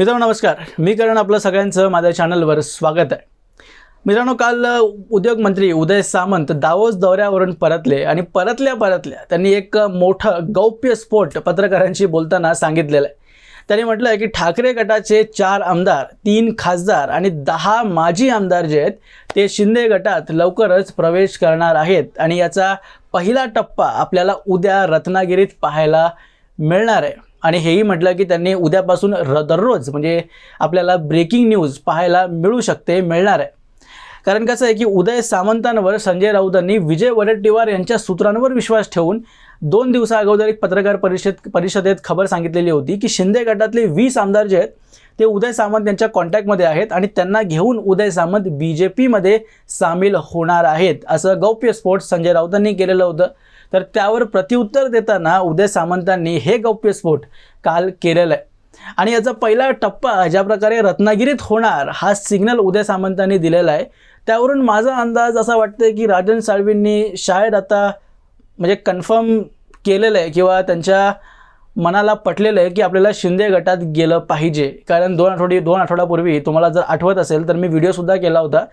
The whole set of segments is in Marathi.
मित्रांनो नमस्कार. मी करण आपलं सगळ्यांचं माझ्या चॅनलवर स्वागत आहे. मित्रांनो काल उद्योगमंत्री उदय सामंत दावोस दौऱ्यावरून परतले आणि परतल्या परतल्या त्यांनी एक मोठं गौप्य स्फोट पत्रकारांशी बोलताना सांगितलेलं आहे. त्यांनी म्हटलं आहे की ठाकरे गटाचे चार आमदार तीन खासदार आणि दहा माजी आमदार जे आहेत ते शिंदे गटात लवकरच प्रवेश करणार आहेत आणि याचा पहिला टप्पा आपल्याला उद्या रत्नागिरीत पाहायला मिळणार आहे. आणि हेही म्हटलं की त्यांनी उद्यापासून र दररोज म्हणजे आपल्याला ब्रेकिंग न्यूज पाहायला मिळू शकते मिळणार आहे. कारण कसं आहे की उदय सामंतांवर संजय राऊतांनी विजय वडेट्टीवार यांच्या सूत्रांवर विश्वास ठेवून दोन दिवसा अगोदर एक पत्रकार परिषद परिषदेत खबर सांगितलेली होती की शिंदे गटातले वीस आमदार जे आहेत ते उदय सामंत यांच्या कॉन्टॅक्टमध्ये आहेत आणि त्यांना घेऊन उदय सामंत बी जे पीमध्ये सामील होणार आहेत असं गौप्यस्फोट संजय राऊतांनी केलेलं होतं. तर त्यावर प्रतिउत्तर देताना उदय सामंतांनी हे गौप्यस्फोट काल केलेलं आहे. आणि याचा पहिला टप्पा ज्या प्रकारे रत्नागिरीत होणार हा सिग्नल उदय सामंतांनी दिलेला आहे. त्यावरून माझा अंदाज असा वाटतोय की राजन साळवींनी शाळेत आता म्हणजे कन्फर्म केलेलं आहे किंवा त्यांच्या मनाला पटलेलं आहे की आपल्याला शिंदे गटात गेलं पाहिजे. कारण दोन आठवडे दोन आठवड्यापूर्वी तुम्हाला जर आठवत असेल तर मी व्हिडिओसुद्धा केला होता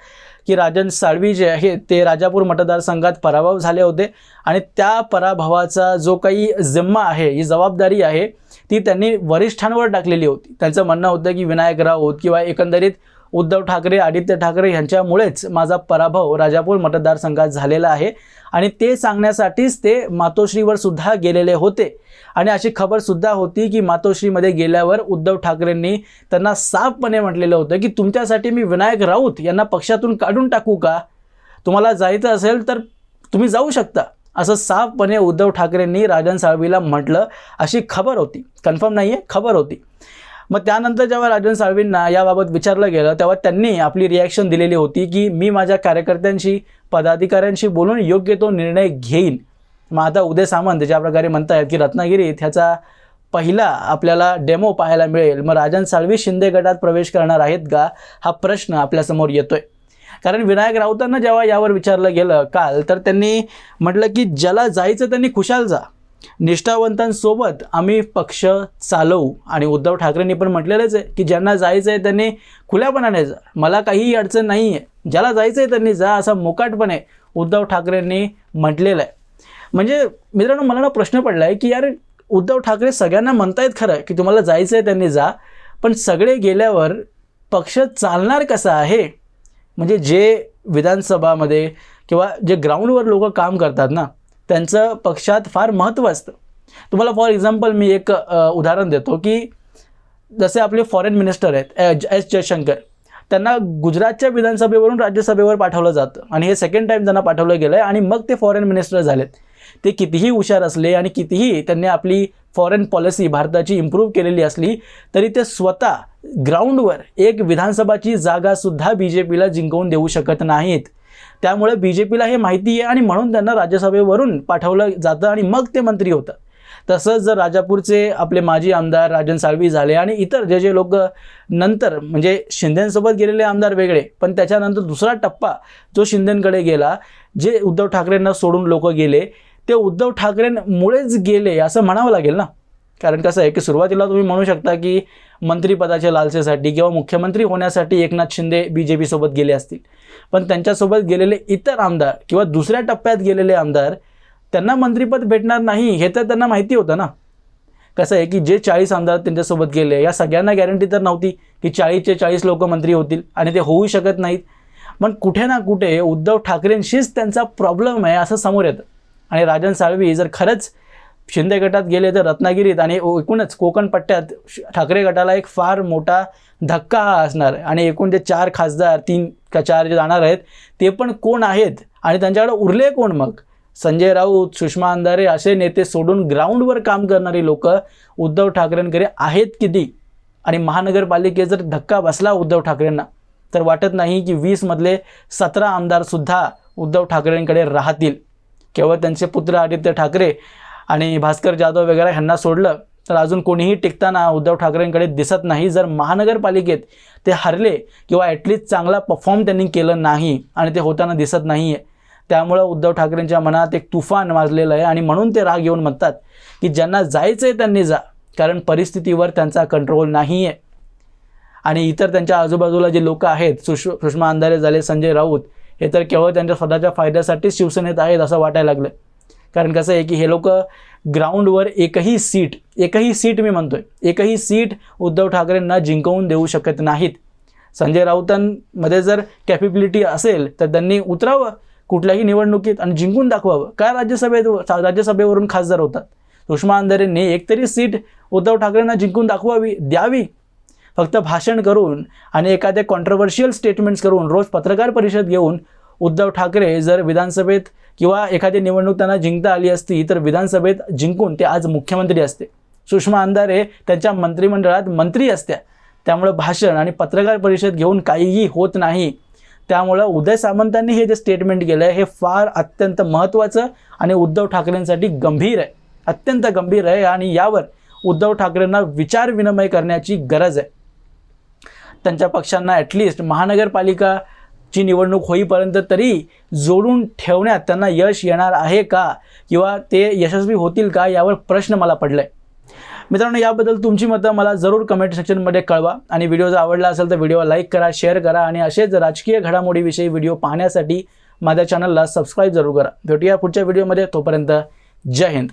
की राजन साळवी जे आहे ते राजापूर मतदारसंघात पराभव झाले होते. आणि त्या पराभवाचा जो काही जिम्मा आहे ही जबाबदारी आहे ती त्यांनी वरिष्ठांवर टाकलेली होती. त्यांचं म्हणणं होतं की विनायक राऊत किंवा एकंदरीत उद्धव ठाकरे आदित्य ठाकरे यांच्यामुळेच माझा पराभव राजापूर मतदारसंघात झालेला आहे. आणि ते सांगण्यासाठीच ते मातोश्रीवर सुद्धा गेलेले होते. आणि अशी खबरसुद्धा होती की मातोश्रीमध्ये गेल्यावर उद्धव ठाकरेंनी त्यांना साफपणे म्हटलेलं होतं की तुमच्यासाठी मी विनायक राऊत यांना पक्षातून काढून टाकू का? तुम्हाला जायचं असेल तर तुम्ही जाऊ शकता. असं साफपणे उद्धव ठाकरेंनी राजन साळवीला म्हटलं अशी खबर होती. कन्फर्म नाही आहे खबर होती. मग त्यानंतर जेव्हा राजन साळवींना याबाबत विचारलं गेलं तेव्हा त्यांनी आपली रिॲक्शन दिलेली होती की मी माझ्या कार्यकर्त्यांशी पदाधिकाऱ्यांशी बोलून योग्य तो निर्णय घेईन. मग आता उदय सामंत ज्या प्रकारे म्हणतायत की रत्नागिरीत ह्याचा पहिला आपल्याला डेमो पाहायला मिळेल मग राजन साळवी शिंदे गटात प्रवेश करणार आहेत का हा प्रश्न आपल्यासमोर येतोय. कारण विनायक राऊतांना जेव्हा यावर विचारलं गेलं काल तर त्यांनी म्हटलं की ज्याला जायचं त्यांनी खुशाल जा. निष्ठावंतांसोबत आम्ही पक्ष चालवू. आणि उद्धव ठाकरेंनी पण म्हटलेलंच आहे की ज्यांना जायचं आहे त्यांनी खुल्यापणाने जा. मला काहीही अडचण नाही आहे. ज्याला जायचं आहे त्यांनी जा असा मोकाटपणे उद्धव ठाकरेंनी म्हटलेलं आहे. म्हणजे मित्रांनो मला ना प्रश्न पडला आहे की यार उद्धव ठाकरे सगळ्यांना म्हणतायत खरं की तुम्हाला जायचं आहे त्यांनी जा पण सगळे गेल्यावर पक्ष चालणार कसा आहे? म्हणजे जे विधानसभामध्ये किंवा जे ग्राउंडवर लोक काम करतात ना त्यांचं पक्षात फार महत्त्व असतं. तुम्हाला फॉर एक्झाम्पल मी एक उदाहरण देतो की जसे आपले फॉरेन मिनिस्टर आहेत एस जयशंकर त्यांना गुजरातच्या विधानसभेवरून राज्यसभेवर पाठवलं जातं आणि हे सेकंड टाईम त्यांना पाठवलं गेलं आहे आणि मग ते फॉरेन मिनिस्टर झालेत. ते कितीही हुशार असले आणि कितीही त्यांनी आपली फॉरेन पॉलिसी भारताची इम्प्रूव्ह केलेली असली तरी ते स्वतः ग्राउंडवर एक विधानसभाची जागासुद्धा बी जे पीला जिंकवून देऊ शकत नाहीत. त्यामुळे बी जे पीला हे माहिती आहे आणि म्हणून त्यांना राज्यसभेवरून पाठवलं जातं आणि मग ते मंत्री होतात तसंच जर राजापूरचे आपले माजी आमदार राजन साळवी झाले आणि इतर जे जे लोक नंतर म्हणजे शिंदेंसोबत गेलेले आमदार वेगळे पण त्याच्यानंतर दुसरा टप्पा जो शिंदेंकडे गेला जे उद्धव ठाकरेंना सोडून लोक गेले ते उद्धव ठाकरेंमुळेच गेले असं म्हणावं लागेल ना? कारण कसं आहे की सुरुवातीला तुम्ही म्हणू शकता की मंत्रिपदाच्या लालसेसाठी किंवा मुख्यमंत्री होण्यासाठी एकनाथ शिंदे बी जे पीसोबत गेले असतील. पण त्यांच्यासोबत गेलेले इतर आमदार किंवा दुसऱ्या टप्प्यात गेलेले आमदार त्यांना मंत्रिपद भेटणार नाही हे तर त्यांना माहिती होतं ना? कसं आहे की जे चाळीस आमदार त्यांच्यासोबत गेले या सगळ्यांना गॅरंटी तर नव्हती की चाळीसचे चाळीस लोक मंत्री होतील आणि ते होऊ शकत नाहीत. पण कुठे ना कुठे उद्धव ठाकरेंशीच त्यांचा प्रॉब्लेम आहे असं समोर येतं. आणि राजन साळवी जर खरंच शिंदे गटात गेले तर रत्नागिरीत आणि एकूणच कोकण पट्ट्यात श- ठाकरे गटाला एक फार मोठा धक्का हा असणार. आहे आणि एकूण जे चार खासदार तीन का चार जे जाणार आहेत ते पण कोण आहेत? आणि त्यांच्याकडे उरले कोण मग? संजय राऊत सुषमा अंधारे असे नेते सोडून ग्राउंडवर काम करणारी लोक उद्धव ठाकरेंकडे आहेत किती? आणि महानगरपालिकेत जर धक्का बसला उद्धव ठाकरेंना तर वाटत नाही की वीसमधले सतरा आमदारसुद्धा उद्धव ठाकरेंकडे राहतील. केवळ त्यांचे पुत्र आदित्य ठाकरे आणि भास्कर जाधव वगैरे ह्यांना सोडलं तर अजून कोणीही टिकताना उद्धव ठाकरेंकडे दिसत नाही. जर महानगरपालिकेत ते हरले किंवा ॲटलिस्ट चांगला परफॉर्म त्यांनी केलं नाही आणि ते होताना दिसत नाही आहे त्यामुळं उद्धव ठाकरेंच्या मनात एक तुफान माजलेलं आहे आणि म्हणून ते राग येऊन म्हणतात की ज्यांना जायचं आहे त्यांनी जा कारण परिस्थितीवर त्यांचा कंट्रोल नाही आहे आणि इतर त्यांच्या आजूबाजूला जे लोक आहेत सुष सुषमा अंधारे झाले संजय राऊत हे तर केवळ त्यांच्या स्वतःच्या फायद्यासाठीच शिवसेनेत आहेत असं वाटायला लागलं कारण कसं आहे की हे लोक ग्राउंडवर एकही सीट एकही सीट मी म्हणतोय एकही सीट उद्धव ठाकरेंना जिंकवून देऊ शकत नाहीत. संजय राऊतांमध्ये जर कॅपेबिलिटी असेल तर त्यांनी उतरावं कुठल्याही निवडणुकीत आणि जिंकून दाखवावं. काय राज्यसभेत राज्यसभेवरून खासदार होतात? सुषमा अंधारेंनी एकतरी सीट उद्धव ठाकरेंना जिंकून दाखवावी द्यावी. फक्त भाषण करून आणि एखाद्या कॉन्ट्रोवर्शियल स्टेटमेंट्स करून रोज पत्रकार परिषद घेऊन उद्धव ठाकरे जर विधानसभेत किंवा एखादी निवडणूक त्यांना जिंकता आली असती तर विधानसभेत जिंकून ते आज मुख्यमंत्री असते. सुषमा अंधारे त्यांच्या मंत्रिमंडळात मंत्री असत्या. त्यामुळं भाषण आणि पत्रकार परिषद घेऊन काहीही होत नाही. त्यामुळं उदय सामंतांनी हे जे स्टेटमेंट केलं आहे हे फार अत्यंत महत्त्वाचं आणि उद्धव ठाकरेंसाठी गंभीर आहे. अत्यंत गंभीर आहे आणि यावर उद्धव ठाकरेंना विचार विनिमय करण्याची गरज आहे. त्यांच्या पक्षांना ॲटलिस्ट महानगरपालिका ची निवडणूक होईपर्यंत तरी जोडून ठेवण्यात त्यांना यश येणार आहे का? किंवा ते यशस्वी होतील का? यावर प्रश्न मला पडला आहे मित्रांनो याबद्दल तुमची मतं मला जरूर कमेंट सेक्शनमध्ये कळवा. आणि व्हिडिओ जर आवडला असेल तर व्हिडिओ लाईक करा शेअर करा आणि असेच राजकीय घडामोडीविषयी व्हिडिओ पाहण्यासाठी माझ्या चॅनलला सबस्क्राईब जरूर करा. भेटूया पुढच्या व्हिडिओमध्ये तोपर्यंत जय हिंद.